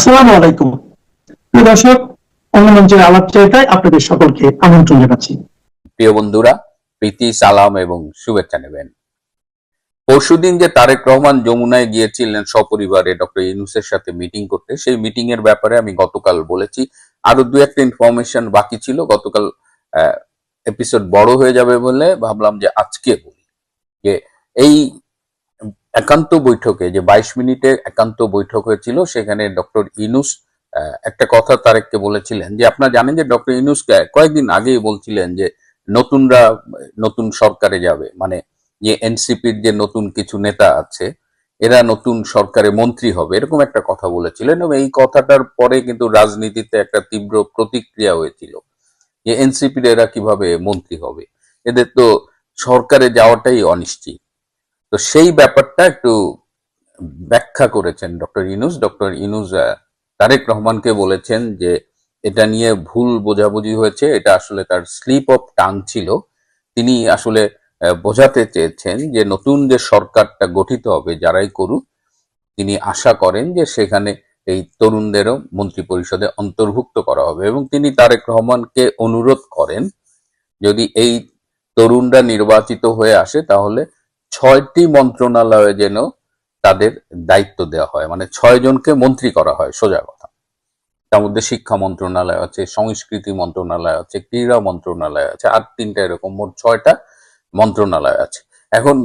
আসসালামু আলাইকুম। প্রিয় দর্শক আপনাদের সকলকে আমন্ত্রণ জানাচ্ছি। প্রিয় বন্ধুরা, প্রীতি, সালাম এবং শুভেচ্ছা নেবেন। পরশুদিন যে তারেক রহমান যমুনায় গিয়েছিলেন সপরিবারে ডক্টর সাথে মিটিং করতে, সেই মিটিং এর ব্যাপারে আমি গতকাল বলেছি। আরও দু একটা ইনফরমেশন বাকি ছিল। গতকাল এপিসোড বড় হয়ে যাবে বলে ভাবলাম যে আজকে বলি। যে এই একান্ত বৈঠকে, যে বাইশ মিনিটে একান্ত বৈঠক হয়েছিল, সেখানে ডক্টর ইনুস একটা কথা তারেককে বলেছিলেন, যে আপনারা জানেন যে ডক্টর ইনুস কয়েকদিন আগেই বলছিলেন যে নতুনরা, নতুন সরকারে যাবে মানে যে এনসিপির যে নতুন কিছু নেতা আছে, এরা নতুন সরকারে মন্ত্রী হবে, এরকম একটা কথা বলেছিলেন এবং এই কথাটার পরে কিন্তু রাজনীতিতে একটা তীব্র প্রতিক্রিয়া হয়েছিল, যে এনসিপির এরা কীভাবে মন্ত্রী হবে, এদের তো সরকারে যাওয়াটাই অনিশ্চিত। তো সেই ব্যাপারটা একটু ব্যাখ্যা করেছেন ডক্টর ইনুস। ডক্টর ইনুস তারেক রহমানকে বলেছেন যে এটা নিয়ে ভুল বোঝাবুঝি হয়েছে, এটা আসলে তার স্লিপ অফ টাং ছিল। তিনি আসলে বোঝাতে চেয়েছেন যে নতুন যে সরকারটা গঠিত হবে, যারাই করুক, তিনি আশা করেন যে সেখানে এই তরুণদেরও মন্ত্রী পরিষদে অন্তর্ভুক্ত করা হবে। এবং তিনি তারেক রহমানকে অনুরোধ করেন, যদি এই তরুণরা নির্বাচিত হয়ে আসে, তাহলে ছয়টি মন্ত্রণালয়ে যেন তাদের দায়িত্ব দেওয়া হয়। মানে ছয় জনকে মন্ত্রী করা হয়, সোজা কথা। তার মধ্যে শিক্ষা মন্ত্রণালয় আছে, সংস্কৃতি মন্ত্রণালয় আছে, ক্রীড়া মন্ত্রণালয় আছে, আর তিনটা এরকম মোট ছয়টা মন্ত্রণালয় আছে। এখন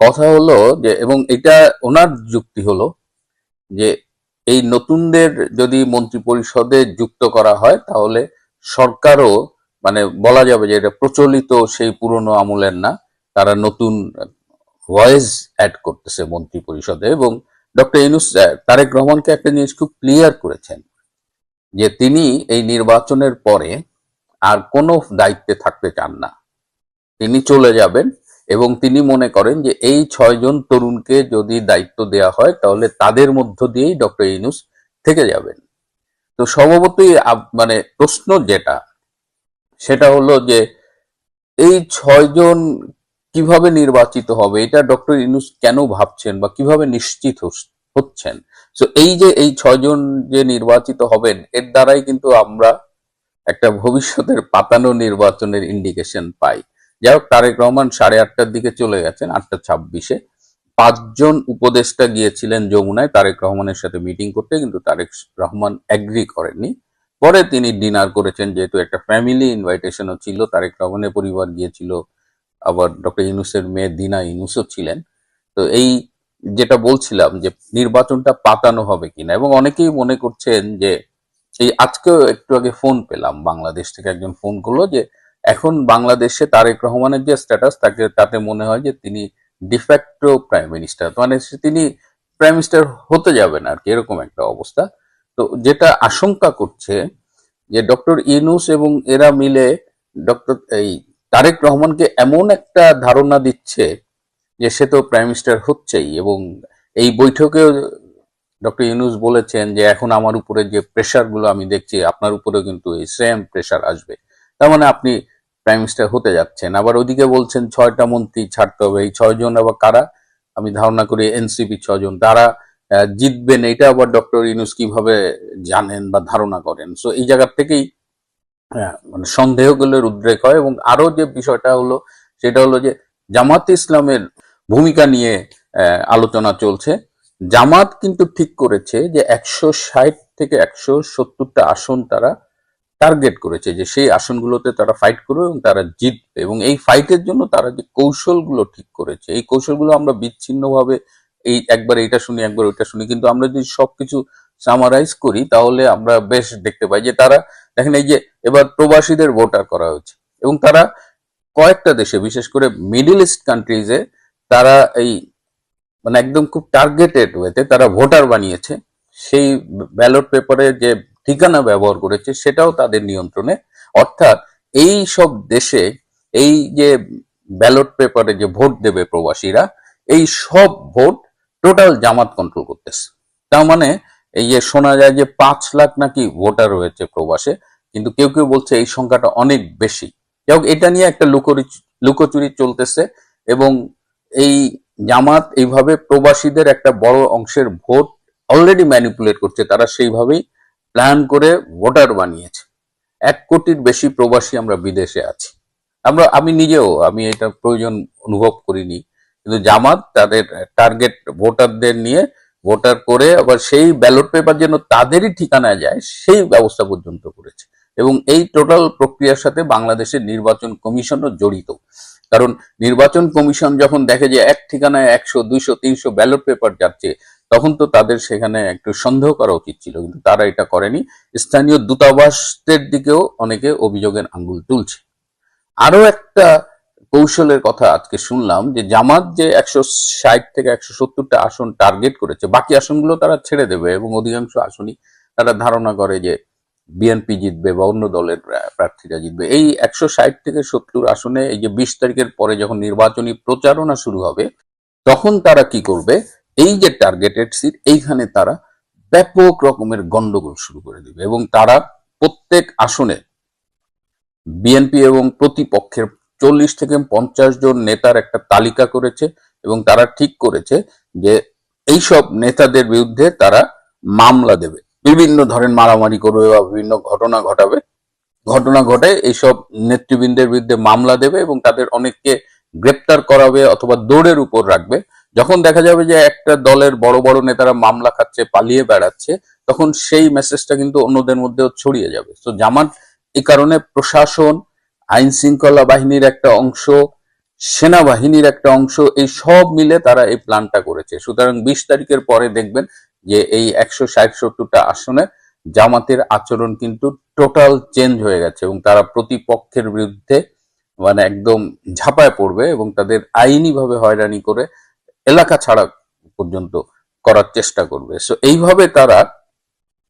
কথা হলো যে, এবং এটা ওনার যুক্তি হলো যে, এই নতুনদের যদি মন্ত্রী পরিষদে যুক্ত করা হয়, তাহলে সরকারও মানে বলা যাবে যে এটা প্রচলিত সেই পুরনো আমলের না, তারা নতুন ভয়েস অ্যাড করতেছে মন্ত্রী পরিষদে এবং ডক্টর ইনুস তারেক রহমানকে একটা জিনিস খুব ক্লিয়ার করেছেন যে তিনি এই নির্বাচনের পরে আর কোনো দায়িত্বে থাকতে চান না। তিনি চলে যাবেন এবং তিনি মনে করেন যে এই ছয়জন তরুণকে যদি দায়িত্ব দেয়া হয় তাহলে তাদের মধ্য দিয়েই ডক্টর ইনুস থেকে যাবেন। তো স্বভাবতই মানে প্রশ্ন যেটা, সেটা হলো যে এই ছয়জন কীভাবে নির্বাচিত হবে? এটা ডক্টর ইনুস কেন ভাবছেন বা কীভাবে নিশ্চিত হচ্ছেন? তো এই যে, এই ছয়জন যে নির্বাচিত হবেন, এর দ্বারাই কিন্তু আমরা একটা ভবিষ্যতের পাতানো নির্বাচনের ইন্ডিকেশন পাই। যাই হোক, তারেক রহমান সাড়ে আটটার দিকে চলে গেছেন, আটটা ছাব্বিশে। পাঁচজন উপদেষ্টা গিয়েছিলেন যমুনায়, তারেক রহমানের সাথে মিটিং করতে, কিন্তু তারেক রহমান অ্যাগ্রি করেননি। পরে তিনি ডিনার করেছেন, যেহেতু একটা ফ্যামিলি ইনভাইটেশনও ছিল, তারেক রহমানের পরিবার গিয়েছিল আবার ডক্টর ইউনুসের মেয়ে দিনা ইউনুসও ছিলেন। তো এই যেটা বলছিলাম যে নির্বাচনটা পাতানো হবে কিনা, এবং অনেকেই মনে করছেন যে এই আজকেও একটু আগে ফোন পেলাম, বাংলাদেশ থেকে একজন ফোন করল যে এখন বাংলাদেশে তারেক রহমানের যে স্ট্যাটাস তাকে, তাতে মনে হয় যে তিনি ডিফ্যাক্টো প্রাইম মিনিস্টার মানে তিনি প্রাইম মিনিস্টার হতে যাবেন আর কি, এরকম একটা অবস্থা। তো যেটা আশঙ্কা করছে যে ডক্টর ইনুস এবং এরা মিলে ডক্টর এই তারেক রহমানকে এমন একটা ধারণা দিচ্ছে যে সে তো প্রাইম মিনিস্টার হচ্ছেই এবং এই বৈঠকেও ডক্টর ইউনুস বলেছেন যে এখন আমার উপরে যে প্রেশারগুলো আমি দেখছি, আপনার উপরেও কিন্তু এই সেম প্রেশার আসবে। তার মানে আপনি প্রাইম মিনিস্টার হতে যাচ্ছেন। আবার ওদিকে বলছেন ছয়টা মন্ত্রী ছাড়তে হবে। এই ছয়জন আবার কারা? আমি ধারণা করি এনসিপি ছয়জন। তারা জিতবেন। এটা আবার ডক্টর ইউনুস কীভাবে জানেন বা ধারণা করেন? সো এই জায়গা থেকেই মানে সন্দেহগুলোর উদ্রেক হয় এবং আরও যে বিষয়টা হলো, সেটা হলো যে জামাত ইসলামের ভূমিকা নিয়ে আলোচনা চলছে। জামাত কিন্তু ঠিক করেছে যে একশো ষাট থেকে একশো সত্তরটা আসন তারা টার্গেট করেছে যে সেই আসনগুলোতে তারা ফাইট করবে এবং তারা জিতবে। এবং এই ফাইটের জন্য তারা যে কৌশলগুলো ঠিক করেছে, এই কৌশলগুলো আমরা বিচ্ছিন্নভাবে এই একবার এইটা শুনি, একবার ওইটা শুনি, কিন্তু আমরা যদি সবকিছু সামারাইজ করি, তাহলে আমরা বেশ দেখতে পাই যে তারা দেখেন এই যে এবার প্রবাসীদের ভোটার করা হয়েছে এবং তারা কয়েকটা দেশে, বিশেষ করে মিডল ইস্ট কান্ট্রিজে তারা এই মানে একদম খুব টার্গেটেড ওয়েতে তারা ভোটার বানিয়েছে। সেই ব্যালট পেপারে যে ঠিকানা ব্যবহার করেছে সেটাও তাদের নিয়ন্ত্রণে। অর্থাৎ এই সব দেশে এই যে ব্যালট পেপারে যে ভোট দেবে প্রবাসীরা, এই সব ভোট টোটাল জামাত কন্ট্রোল করতেছে। তার মানে এই যে শোনা যায় যে পাঁচ লাখ নাকি ভোটার রয়েছে প্রবাসে, কিন্তু কেউ কেউ বলছে এই সংখ্যাটা অনেক বেশি। যাই হোক, এটা নিয়ে একটা লুকোচুরি চলতেছে এবং এই জামাত এইভাবে প্রবাসীদের একটা বড় অংশের ভোট অলরেডি ম্যানিপুলেট করছে, তারা সেইভাবেই প্ল্যান করে ভোটার বানিয়েছে। এক কোটির বেশি প্রবাসী আমরা বিদেশে আছি। আমরা, আমি নিজেও, আমি এটা প্রয়োজন অনুভব করিনি। কিন্তু জামাত তাদের টার্গেট ভোটারদের নিয়ে ভোটার করে আবার সেই ব্যালট পেপার যেন তাদেরই ঠিকানায় যায়, সেই ব্যবস্থা পর্যন্ত করেছে। এবং এই টোটাল প্রক্রিয়ার সাথে বাংলাদেশের নির্বাচন কমিশনও জড়িত। কারণ নির্বাচন কমিশন যখন দেখে যে এক ঠিকানায় একশো, দুইশো, তিনশো ব্যালট পেপার যাচ্ছে, তখন তো তাদের সেখানে একটু সন্দেহ করা উচিত ছিল, কিন্তু তারা এটা করেনি। স্থানীয় দূতাবাসদের দিকেও অনেকে অভিযোগের আঙ্গুল তুলছে। আরও একটা কৌশলের কথা আজকে শুনলাম যে জামাত যে একশো ষাট থেকে একশো সত্তরটা আসন টার্গেট করেছে, বাকি আসনগুলো তারা ছেড়ে দেবে এবং অধিকাংশ আসনই তারা ধারণা করে যে বিএনপি জিতবে বা অন্য দলের প্রার্থীরা জিতবে। এই একশো ষাট থেকে সত্তর আসনে এই যে বিশ তারিখের পরে যখন নির্বাচনী প্রচারণা শুরু হবে, তখন তারা কি করবে? এই যে টার্গেটেড সিট এইখানে তারা ব্যাপক রকমের গন্ডগোল শুরু করে দিবে এবং তারা প্রত্যেক আসনে বিএনপি এবং প্রতিপক্ষের চল্লিশ থেকে পঞ্চাশ জন নেতার একটা তালিকা করেছে এবং তারা ঠিক করেছে যে এইসব নেতাদের বিরুদ্ধে তারা মামলা দেবে। বিভিন্ন ধরনের মারামারি করবে বা বিভিন্ন ঘটনা ঘটাবে। ঘটনা ঘটে এইসব নেতৃবৃন্দের বিরুদ্ধে মামলা দেবে এবং তাদের অনেককে গ্রেপ্তার করাবে অথবা দৌড়ের উপর রাখবে। যখন দেখা যাবে যে একটা দলের বড় বড় নেতারা মামলা খাচ্ছে, পালিয়ে বেড়াচ্ছে, তখন সেই মেসেজটা কিন্তু অন্যদের মধ্যেও ছড়িয়ে যাবে। তো জামাত এই কারণে প্রশাসন আইন শৃঙ্খলা বাহিনীর একটা অংশ, সেনাবাহিনীর একটা অংশ, এই সব মিলে তারা এই প্ল্যানটা করেছে। সুতরাং বিশ তারিখের পরে দেখবেন যে এই একশো ষাট সত্তরটা আসনে জামাতের আচরণ কিন্তু টোটাল চেঞ্জ হয়ে গেছে এবং তারা প্রতিপক্ষের বিরুদ্ধে মানে একদম ঝাঁপায় পড়বে এবং তাদের আইনিভাবে হয়রানি করে এলাকা ছাড়া পর্যন্ত করার চেষ্টা করবে। সো এইভাবে তারা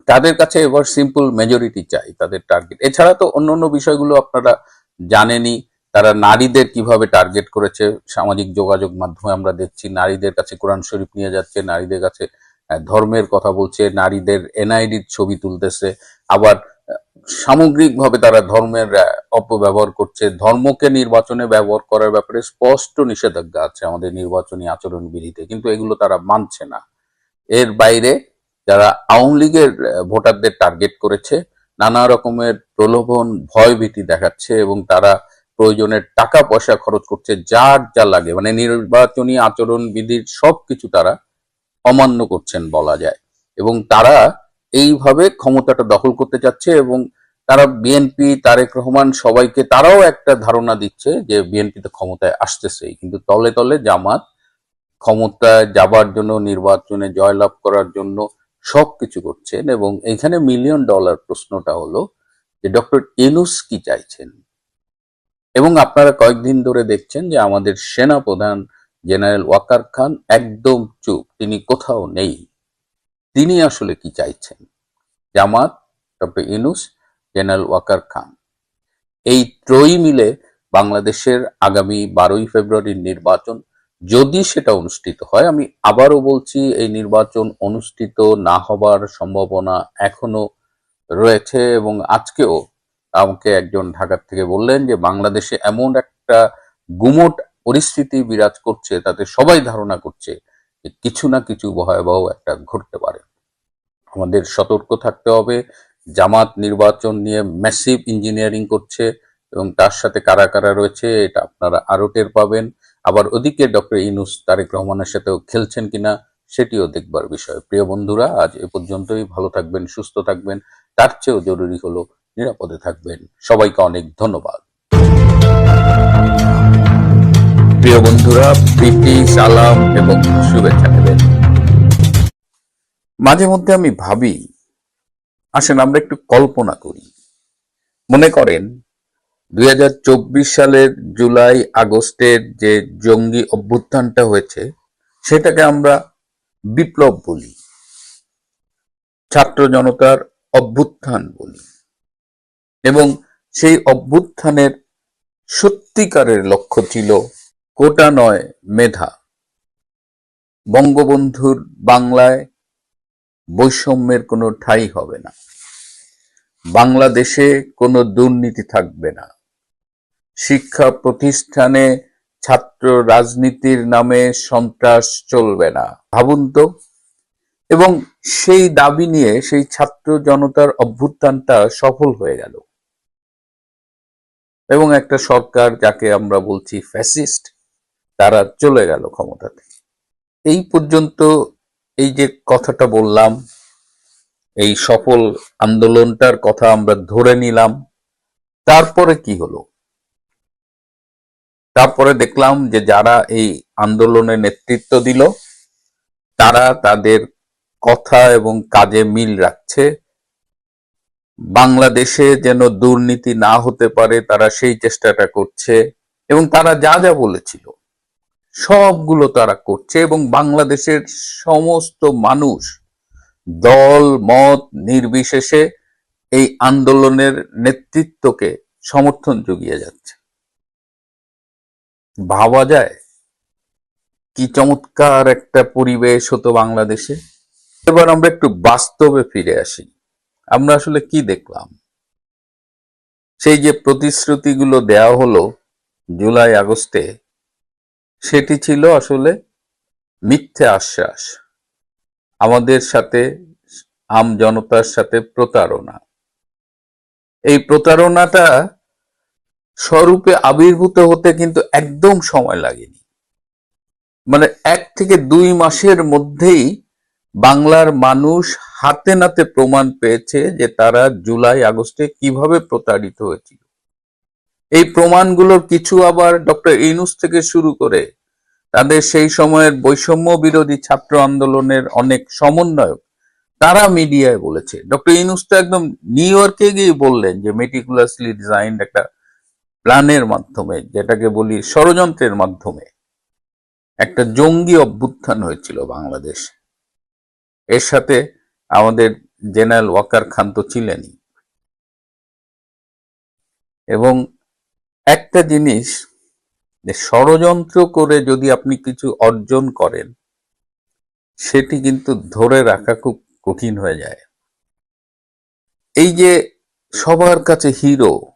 তাদের কাছে এবার সিম্পল মেজরিটি চাই, তাদের টার্গেট এছাড়া তো অন্য অন্য বিষয়গুলো আপনারা জানেনই তারা নারীদের কীভাবে টার্গেট করেছে সামাজিক যোগাযোগ মাধ্যমে আমরা দেখছি, নারীদের কাছে কোরআন শরীফ নিয়ে যাচ্ছে, নারীদের কাছে ধর্মের কথা বলছে, নারীদের এনআইডির ছবি তুলতেছে, আবার সামগ্রিকভাবে তারা ধর্মের অপব্যবহার করছে, ধর্মকে নির্বাচনে ব্যবহার করার ব্যাপারে স্পষ্ট নিষেধাজ্ঞা আছে আমাদের নির্বাচনী আচরণ বিধিতে কিন্তু এগুলো তারা মানছে না। এর বাইরে যারা আওয়ামী লীগের ভোটারদের টার্গেট করেছে নানা রকমের প্রলোভন ভয় ভীতি দেখাচ্ছে এবং তারা প্রয়োজনের টাকা পয়সা খরচ করছে, যার যা লাগে। মানে নির্বাচনী আচরণ বিধির সবকিছু তারা অমান্য করছেন বলা যায়। এবং তারা এইভাবে ক্ষমতাটা দখল করতে চাচ্ছে এবং তারা বিএনপি তারেক রহমান সবাইকে তারাও একটা ধারণা দিচ্ছে যে বিএনপি তো ক্ষমতায় আসতেছেই। কিন্তু তলে তলে জামাত ক্ষমতায় যাবার জন্য, নির্বাচনে জয়লাভ করার জন্য সবকিছু করছেন এবং এখানে মিলিয়ন ডলার প্রশ্নটা হলো যে ডক্টর ইনুস কি চাইছেন? এবং আপনারা কয়েকদিন ধরে দেখছেন যে আমাদের সেনা প্রধান জেনারেল ওয়াকার খান একদম চুপ, তিনি কোথাও নেই। তিনি আসলে কি চাইছেন? Jamaat, doctor Yunus, general Waker Khan. এই ত্রয়ী মিলে বাংলাদেশের আগামী বারোই ফেব্রুয়ারির নির্বাচন যদি সেটা অনুষ্ঠিত হয়, আমি আবারও বলছি, এই নির্বাচন অনুষ্ঠিত না হবার সম্ভাবনা এখনও রয়েছে এবং আজকেও আমাকে একজন ঢাকার থেকে বললেন যে, বাংলাদেশে এমন একটা গুমট পরিস্থিতি বিরাজ করছে, তাতে সবাই ধারণা করছে যে কিছু না কিছু ভয়াবহ একটা ঘটতে পারে। আমাদের সতর্ক থাকতে হবে, জামাত নির্বাচন নিয়ে ম্যাসিভ ইঞ্জিনিয়ারিং করছে এবং তার সাথে কারা কারা রয়েছে, এটা আপনারা আরও টের পাবেন। আবার ওদিকে ডক্টর ইনুস তারেক রহমানের সাথেও খেলছেন কিনা সেটিও দেখবার বিষয়। প্রিয় বন্ধুরা, আজ এ পর্যন্তই। ভালো থাকবেন, সুস্থ থাকবেন। তার চেয়েও জরুরি হলো নিরাপদে থাকবেন। সবাইকে অনেক ধন্যবাদ। প্রিয় বন্ধুরা, প্রীতি, সালাম এবং শুভেচ্ছা নেবেন। মাঝে মধ্যে আমি ভাবি, আসেন আমরা একটু কল্পনা করি। মনে করেন দুই হাজার চব্বিশ সালের জুলাই আগস্টের যে জঙ্গি অভ্যুত্থানটা হয়েছে, সেটাকে আমরা বিপ্লব বলি, ছাত্র জনতার অভ্যুত্থান বলি। এবং সেই অভ্যুত্থানের সত্যিকারের লক্ষ্য ছিল কোটা নয় মেধা। বঙ্গবন্ধুর বাংলায় বৈষম্যের কোনো ঠাঁই হবে না। বাংলাদেশে কোনো দুর্নীতি থাকবে না। শিক্ষা প্রতিষ্ঠানে ছাত্র রাজনীতির নামে সন্ত্রাস চলবে না। ভাবুন তো। এবং সেই দাবি নিয়ে সেই ছাত্র জনতার অভ্যুত্থানটা সফল হয়ে গেল। এবং একটা সরকার যাকে আমরা বলছি ফ্যাসিস্ট, তারা চলে গেল ক্ষমতাতে। এই পর্যন্ত এই যে কথাটা বললাম, এই সফল আন্দোলনটার কথা আমরা ধরে নিলাম। তারপরে কি হলো? তারপরে দেখলাম যে যারা এই আন্দোলনে নেতৃত্ব দিল, তারা তাদের কথা এবং কাজে মিল রাখছে। বাংলাদেশে যেন দুর্নীতি না হতে পারে, তারা সেই চেষ্টাটা করছে এবং তারা যা যা বলেছিল, সবগুলো তারা করছে এবং বাংলাদেশের সমস্ত মানুষ দল, মত নির্বিশেষে এই আন্দোলনের নেতৃত্বকে সমর্থন জুগিয়ে যাচ্ছে। ভাবা যায়? কি চমৎকার একটা পরিবেশ হতো বাংলাদেশে। এবার আমরা একটু বাস্তবে ফিরে আসি। আমরা আসলে কি দেখলাম? সেই যে প্রতিশ্রুতিগুলো দেওয়া হলো জুলাই আগস্টে, সেটি ছিল আসলে মিথ্যে আশ্বাস। আমাদের সাথে, আম জনতার সাথে প্রতারণা। এই প্রতারণাটা স্বরূপে আবির্ভূত হতে কিন্তু একদম সময় লাগেনি। মানে এক থেকে দুই মাসের মধ্যেই বাংলার মানুষ হাতে নাতে প্রমাণ পেয়েছে যে তারা জুলাই, আগস্টে কীভাবে প্রতারিত হয়েছিল। এই প্রমাণগুলোর কিছু আবার ডক্টর ইনুস থেকে শুরু করে তাদের সেই সময়ের বৈষম্য বিরোধী ছাত্র আন্দোলনের অনেক সমন্বয়ক, তারা মিডিয়ায় বলেছে। ডক্টর ইনুস তো একদম নিউ ইয়র্কে গিয়ে বললেন যে মেটিকুলাসলি ডিজাইন একটা প্ল্যানের মাধ্যমে, যেটাকে বলি ষড়যন্ত্রের মাধ্যমে, একটা জঙ্গি অভ্যুত্থান হয়েছিল বাংলাদেশ। এর সাথে আমাদের জেনারেল ওয়াকার খান তো ছিলেনই। এবং একটা জিনিস, যে ষড়যন্ত্র করে যদি আপনি কিছু অর্জন করেন, সেটি কিন্তু ধরে রাখা খুব কঠিন হয়ে যায়। এই যে সবার কাছে হিরো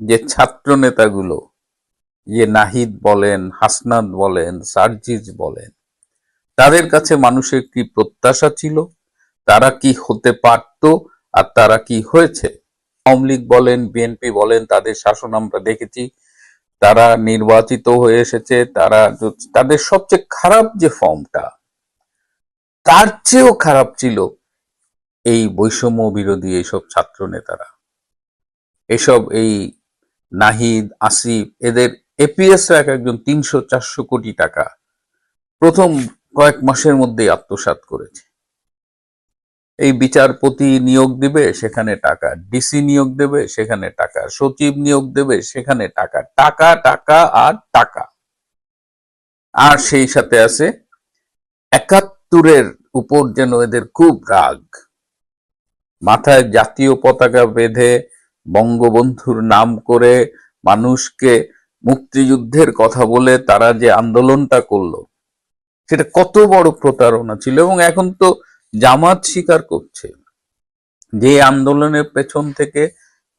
যে ছাত্র নেতাগুলো যে নাহিদ বলেন, হাসনাত বলেন, সার্জিজ বলেন, তাদের কাছে মানুষের কি প্রত্যাশা ছিল? তারা কি হতে পারত আর তারা কি হয়েছে? আওয়ামী লীগ বলেন, বিএনপি বলেন, তাদের শাসন আমরা দেখেছি। তারা নির্বাচিত হয়ে এসেছে, তারা তাদের সবচেয়ে খারাপ যে ফর্মটা, তার চেয়েও খারাপ ছিল এই বৈষম্য বিরোধী এইসব ছাত্র নেতারা এসব এই নাহিদ, আসিফ, এদের এপিএস এক একজন তিনশো চারশো কোটি টাকা। প্রথম কয়েক মাসের মধ্যেই আত্মসাৎ করেছে। এই বিচারপতি নিয়োগ দেবে, সেখানে টাকা ডিসি নিয়োগ দেবে, সেখানে টাকা সচিব নিয়োগ দেবে, সেখানে টাকা টাকা টাকা আর টাকা। আর সেই সাথে আছে একাত্তরের উপর যেন এদের খুব রাগ। মাথায় জাতীয় পতাকা বেঁধে বঙ্গবন্ধুর নাম করে মানুষকে মুক্তিযুদ্ধের কথা বলে তারা যে আন্দোলনটা করল, সেটা কত বড় প্রতারণা ছিল এবং এখন তো জামাত স্বীকার করছে। যে আন্দোলনের পেছন থেকে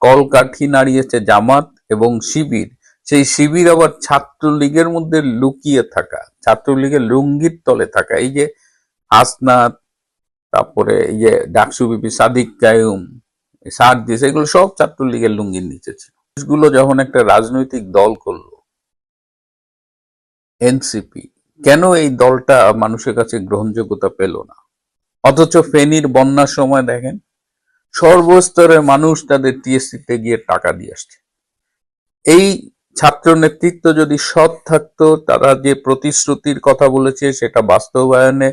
কলকাঠি নাড়িয়েছে জামাত এবং শিবির, সেই শিবির আবার ছাত্রলীগের মধ্যে লুকিয়ে থাকা, ছাত্রলীগের লুঙ্গির তলে থাকা। এই যে হাসনাত, তারপরে এই যে ডাকসু বিপি সাদিক কায়ুম সার্জিস এগুলো সব ছাত্রলীগের লুঙ্গির নিচে ছিল। যখন একটা রাজনৈতিক দল করল এনসিপি কেন এই দলটা মানুষের কাছে গ্রহণযোগ্যতা পেল না? অথচ ফেনীর বন্যার সময় দেখেন, সর্বস্তরের মানুষ তাদের টিএসসিতে গিয়ে টাকা দিয়ে আসছে। এই ছাত্র নেতৃত্ব যদি সৎ থাকতো, তারা যে প্রতিশ্রুতির কথা বলেছে, সেটা বাস্তবায়নে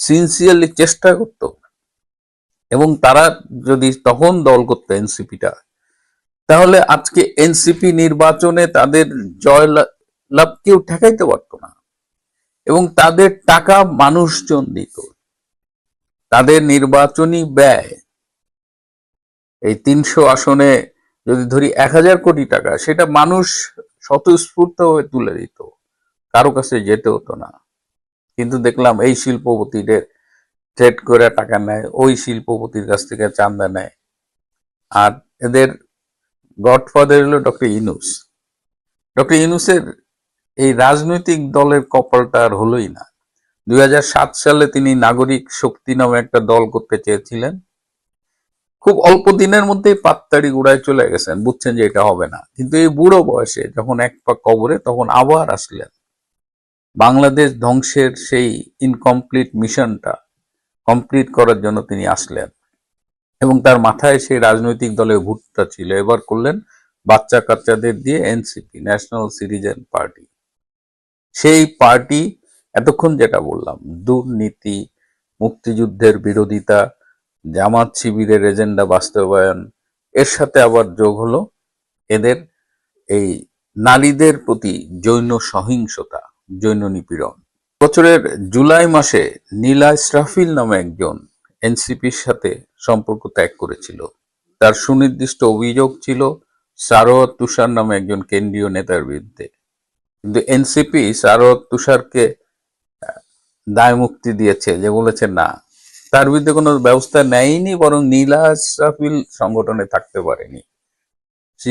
সিনসিয়ারলি চেষ্টা করত এবং তারা যদি তখন দল করতো এনসিপিটা, তাহলে আজকে এনসিপি নির্বাচনে তাদের জয় লাভ কেউ ঠেকাইতে পারতো না। এবং তাদের টাকা মানুষজন দিত। তাদের নির্বাচনী ব্যয় এই তিনশো আসনে যদি ধরি এক হাজার কোটি টাকা, সেটা মানুষ স্বতঃস্ফূর্ত হয়ে তুলে দিত। কারও কাছে যেতে হতো না। কিন্তু দেখলাম এই শিল্পপতিদের ট্রেড করে টাকা নেয়, ওই শিল্পপতির কাছ থেকে চান্দা নেয়। আর এদের গডফাদার হলো ডক্টর ইনুস ডক্টর ইনুসের এই রাজনৈতিক দলের কপালটা আর হলোই না। দুই হাজার সাত সালে তিনি নাগরিক শক্তি নামে একটা দল করতে চেয়েছিলেন। খুব অল্প দিনের মধ্যেই পাত্তাড়ি গুড়ায় চলে গেছেন, বুঝছেন যে এটা হবে না। কিন্তু এই বুড়ো বয়সে যখন এক পা কবরে, তখন আবার আসলেন। বাংলাদেশ ধ্বংসের সেই ইনকমপ্লিট মিশনটা কমপ্লিট করার জন্য তিনি আসলেন। এবং তার মাথায় সেই রাজনৈতিক দলের ভুটটা ছিল। এবার করলেন বাচ্চা কাচ্চাদের দিয়ে এনসিপি ন্যাশনাল সিটিজেন পার্টি সেই পার্টি, এতক্ষণ যেটা বললাম, দুর্নীতি, মুক্তিযুদ্ধের বিরোধিতা, জামাত শিবিরের এজেন্ডা বাস্তবায়ন, এর সাথে আবার যোগ হলো এদের এই নারীদের প্রতি জৈন সহিংসতা, জৈন নিপীড়ন। বছরের জুলাই মাসে নীলা ইসরাফিল নামে একজন এনসিপির সাথে সম্পর্ক ত্যাগ করেছিল। তার সুনির্দিষ্ট অভিযোগ ছিল সারোয়ার তুষার নামে একজন কেন্দ্রীয় নেতার বিরুদ্ধে। কিন্তু এনসিপি সারোয়ার তুষারকে দায় মুক্তি দিয়েছে যে বলেছে না। তার বিরুদ্ধে কোনো ব্যবস্থা নেয়নি, বরং নীলা ইসরাফিল সংগঠনে থাকতে পারেনি। সি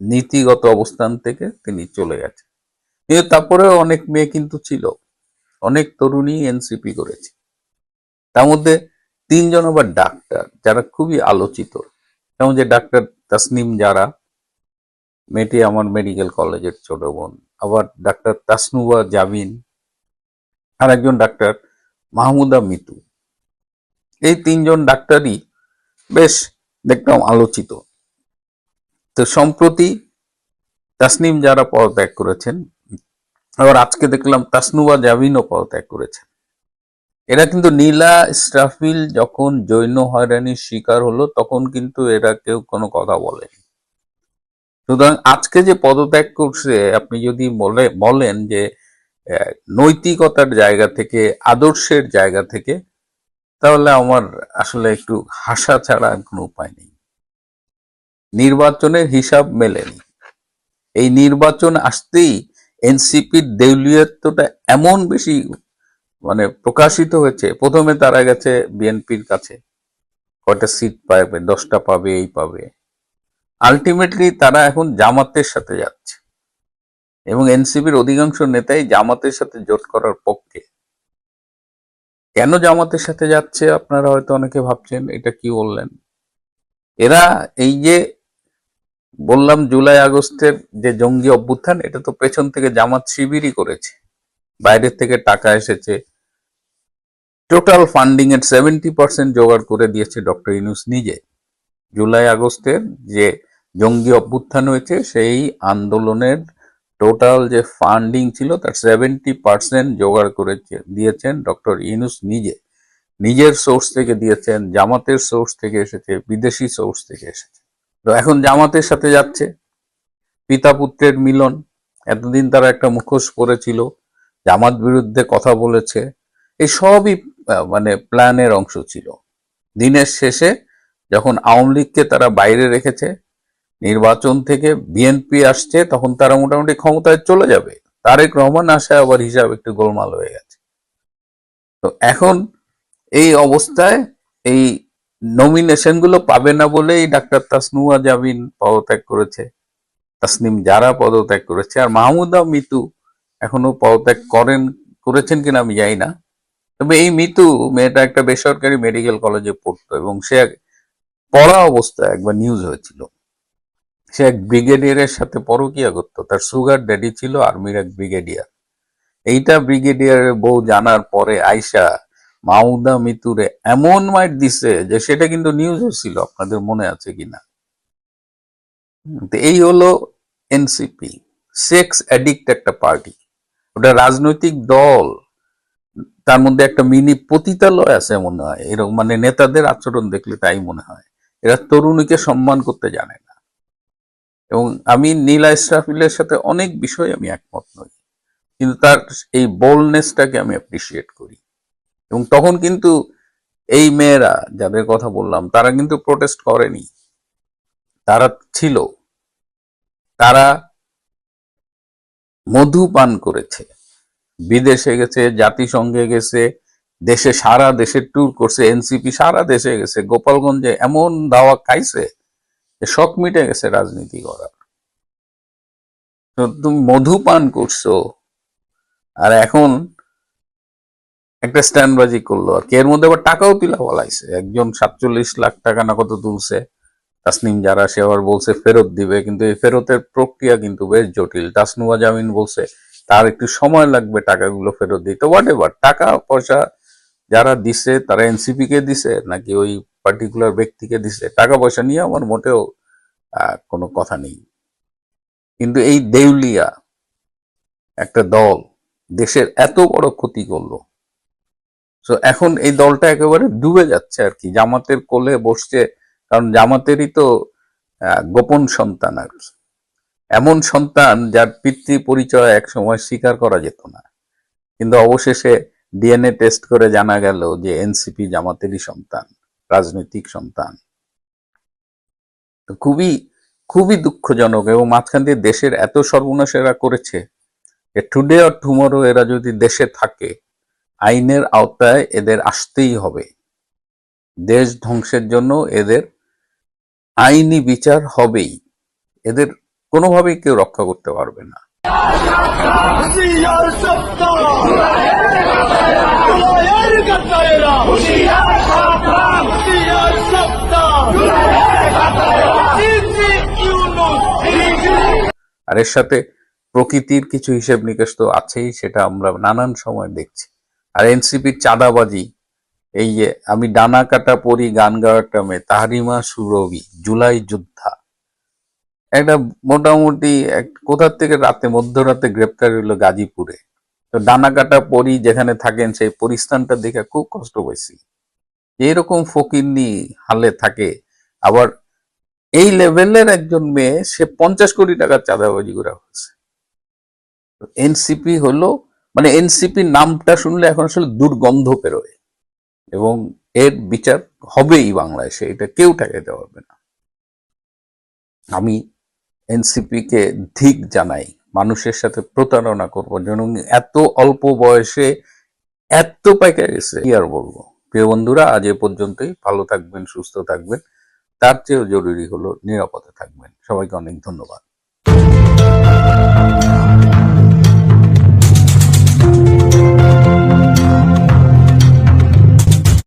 নীতিগত অবস্থান থেকে তিনি চলে গেছে কিন্তু তারপরেও অনেক মেয়ে কিন্তু ছিল। অনেক তরুণী এনসিপি করেছে। তার মধ্যে তিনজন আবার ডাক্তার, যারা খুবই আলোচিত। যেমন যে ডাক্তার তাসনিম যারা মেয়েটি আমার মেডিকেল কলেজের ছোট বোন। আবার ডাক্তার তাসনুবা জামিন আর একজন ডাক্তার মাহমুদা মিতু। এই তিনজন ডাক্তারই বেশ দেখতাম আলোচিত। তো সম্প্রতি তাসনিম যারা পদত্যাগ করেছেন। আবার আজকে দেখলাম তাসনুবা জামিনও পদত্যাগ করেছেন এরা কিন্তু নীলা, ইসরাফিল যখন জৈন হয়রানির শিকার হলো, তখন কিন্তু এরা কেউ কোনো কথা বলেনি। সুতরাং আজকে যে পদত্যাগ করছে, আপনি যদি বলে, বলেন যে নৈতিকতার জায়গা থেকে, আদর্শের জায়গা থেকে, তাহলে আমার আসলে একটু হাসা ছাড়া কোনো উপায় নেই। নির্বাচনের হিসাব মেলেনি। এই নির্বাচন আসতেই এনসিপির দেউলিয়ত্বটা এমন বেশি মানে প্রকাশিত হয়েছে। প্রথমে তারা গেছে বিএনপির কাছে। কয়টা সিট পাবে, দশটা পাবে, এই পাবে। আলটিমেটলি তারা এখন জামাতের সাথে যাচ্ছে। এবং এনসিপির অধিকাংশ নেতাই জামাতের সাথে জোট করার পক্ষে। কেন জামাতের সাথে যাচ্ছে আপনারা হয়তো অনেকে ভাবছেন, এটা কি বললেন? এরা এই যে বললাম জুলাই আগস্টের যে জঙ্গি অভ্যুত্থান, এটা তো পেছন থেকে জামাত শিবিরই করেছে। বাইরের থেকে টাকা এসেছে। টোটাল ফান্ডিং এর সেভেন্টি পার্সেন্ট জোগাড় করে দিয়েছে ডক্টর ইনুস নিজে। জুলাই আগস্টের যে জঙ্গি অভ্যুত্থান হয়েছে, সেই আন্দোলনের টোটাল যে ফান্ডিং ছিল, তার সেভেন্টি পার্সেন্ট জোগাড় করেছে, দিয়েছেন ডক্টর ইনুস নিজে। নিজের সোর্স থেকে দিয়েছেন, জামাতের সোর্স থেকে এসেছে, বিদেশি সোর্স থেকে এসেছে। এখন জামাতের সাথে যাচ্ছে। পিতা পুত্রের মিলন। এতদিন তারা একটা মুখোশ পরেছিল, জামাত বিরুদ্ধে কথা বলেছে। এই সবই মানে প্ল্যানের অংশ ছিল। দিনের শেষে যখন আওয়ামী লীগকে তারা বাইরে রেখেছে, নির্বাচন থেকে বিএনপি আসছে, তখন তারা মোটামুটি ক্ষমতায় চলে যাবে। তারেক রহমান আসায় আবার হিসাব একটু গোলমাল হয়ে গেছে। তো এখন এই অবস্থায় এই নমিনেশনগুলো পাবে না বলেই ডাক্তার তাসনুয়া জামিন পদত্যাগ করেছে। তাসনিম যারা পদত্যাগ করেছে আর মাহমুদা মিতু এখনও পদত্যাগ করেন, করেছেন কিনা আমি জানি না। তবে এই মিতু মেয়েটা একটা বেসরকারি মেডিকেল কলেজে পড়তো এবং সে পড়া অবস্থায় একবার নিউজ হয়েছিল। সে এক ব্রিগেডিয়ারের সাথে পরকিয়া করতো। তার সুগার ড্যাডি ছিল আর্মির এক ব্রিগেডিয়ার। এইটা ব্রিগেডিয়ারের বউ জানার পরে আইসা মাউদা মিতুরে এমন মাইট দিছে যে সেটা কিন্তু নিউজ ছিল, আপনাদের মনে আছে কিনা? এই হলো এনসিপি সেক্স অ্যাডিক্ট একটা পার্টি ওটা রাজনৈতিক দল, তার মধ্যে একটা মিনি পতিতালয় আছে মনে হয়। এরকম মানে নেতাদের আচরণ দেখলে তাই মনে হয়। এরা তরুণীকে সম্মান করতে জানে না। এবং আমি নীলা ইসরাফিলের সাথে অনেক বিষয় আমি একমত নই। কিন্তু তার এই বোল্ডনেসটাকে আমি অ্যাপ্রিসিয়েট করি। এবং তখন কিন্তু এই মেয়েরা যাদের কথা বললাম, তারা কিন্তু প্রোটেস্ট করেনি। তারা ছিল। তারা মধু পান করেছে। বিদেশে গেছে, জাতিসংঘে গেছে, দেশে সারা দেশে ট্যুর করছে এনসিপি সারা দেশে গেছে, গোপালগঞ্জে এমন দাওয়া খাইছে যে শখ মিটে গেছে রাজনীতি করার। তুমি মধু পান করছ, আর এখন একটা স্ট্যান্ডবাজি করল আর কি। এর মধ্যে আবার টাকাও তুলা বলাইছে একজন সাতচল্লিশ লাখ টাকা না কত তুলছে, তাসনিম যারা, সে আবার বলছে ফেরত দিবে, কিন্তু এই ফেরতের প্রক্রিয়া কিন্তু বেশ জটিল। তাসনুয়া জামিন বলছে, তার একটু সময় লাগবে টাকাগুলো ফেরত দিতে। হোয়াট এভার টাকা, পয়সা যারা দিছে, তারা এনসিপি কে দিছে, নাকি ওই পার্টিকুলার ব্যক্তিকে দিছে? টাকা, পয়সা নিয়ে আমার মোটেও কোনো কথা নেই। কিন্তু এই দেউলিয়া একটা দল দেশের এত বড় ক্ষতি করল তো এখন এই দলটা একেবারে ডুবে যাচ্ছে আর কি। জামাতের কোলে বসছে, কারণ জামাতেরই তো গোপন সন্তান আর এমন সন্তান যার পিতৃ পরিচয় এক সময় স্বীকার করা যেত না। কিন্তু অবশেষে ডিএনএ টেস্ট করে জানা গেল যে এনসিপি জামাতেরই সন্তান, রাজনৈতিক সন্তান। খুবই খুবই দুঃখজনক এবং মাঝখান দিয়ে দেশের এত সর্বনাশ এরা করেছে টুডে অর টুমোরো এরা যদি দেশে থাকে আইনের আওতায় এদের আসতেই হবে। দেশ ধ্বংসের জন্য এদের আইনি বিচার হবেই। এদের কোনোভাবেই কেউ রক্ষা করতে পারবে না। আর এর সাথে প্রকৃতির কিছু হিসেব নিকেশ তো আছেই, সেটা আমরা নানান সময় দেখছি। আর এনসিপির চাঁদাবাজি, এই যে আমি ডানা কাটা পরি গান গাওয়ার টামে তাহারিমা সুরভি, জুলাই যোদ্ধা। একটা মোটামুটি কোথার থেকে রাতে, মধ্যরাতে গ্রেপ্তার হইল গাজীপুরে। তো ডানা কাটা পরি যেখানে থাকেন, সেই পরিস্থানটা দেখে খুব কষ্ট পাইছি। এরকম ফকিরনি হালে থাকে, আবার এই লেভেলের একজন মেয়ে, সে পঞ্চাশ কোটি টাকার চাঁদাবাজি করা হয়েছে এনসিপি হলো মানে এনসিপি নামটা শুনলে এখন আসলে দুর্গন্ধ বেরোয় এবং এর বিচার হবেই বাংলাদেশে, এটা কেউ ঠেকাইতে পারবে না। আমি এনসিপি কে ধিক জানাই, মানুষের সাথে প্রতারণা করব, যেন এত অল্প বয়সে এত পাইকা গেছে কি আর বলব? প্রিয় বন্ধুরা, আজ এ পর্যন্তই। ভালো থাকবেন, সুস্থ থাকবেন। তার চেয়েও জরুরি হলো নিরাপদে থাকবেন। সবাইকে অনেক ধন্যবাদ। Thank you.